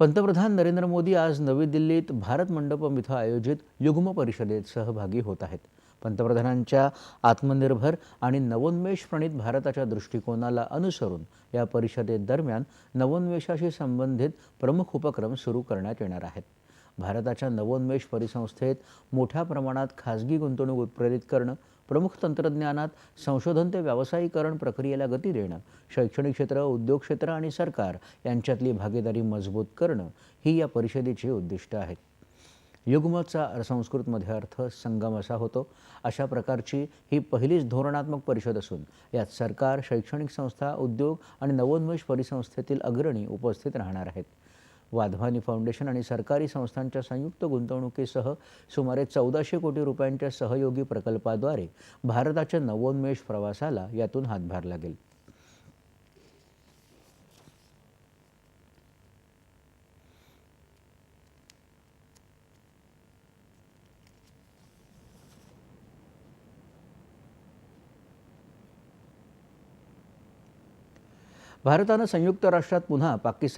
पंतप्रधान नरेंद्र मोदी आज नवी दिल्लीत भारत मंडपम इथं आयोजित युग्म परिषदेत सहभागी होत आहेत. पंतप्रधानांच्या आत्मनिर्भर आणि नवोन्मेष प्रणित भारताच्या दृष्टिकोनाला अनुसरून या परिषदेदरम्यान नवोन्मेषाशी संबंधित प्रमुख उपक्रम सुरू करण्यात येणार आहेत. भारताच्या नवोन्मेष परिसंस्थेत मोठ्या प्रमाणात खाजगी गुंतवणूक उत्प्रेरित करणं प्रमुख तंत्रज्ञानात संशोधन ते व्यावसायीकरण प्रक्रियेला गती देणं शैक्षणिक क्षेत्र उद्योग क्षेत्र आणि सरकार यांच्यातली भागीदारी मजबूत करणं ही या परिषदेची उद्दिष्टं आहेत. युग्मचा संस्कृतमध्ये अर्थ संगम असा होतो. अशा प्रकारची ही पहिलीच धोरणात्मक परिषद असून यात सरकार शैक्षणिक संस्था उद्योग आणि नवोन्मेष परिसंस्थेतील अग्रणी उपस्थित राहणार आहेत. वाधवानी फाउंडेशन आणि सरकारी संस्थांच्या संयुक्त गुंतवणुकीसह सुमारे चौदाशे कोटी रुपयांच्या सहयोगी प्रकल्पाद्वारे भारताच्या नवोन्मेष प्रवासाला यातून हातभार लागेल. भारतानं संयुक्त राष्ट्रात पुन्हा पाकिस्तान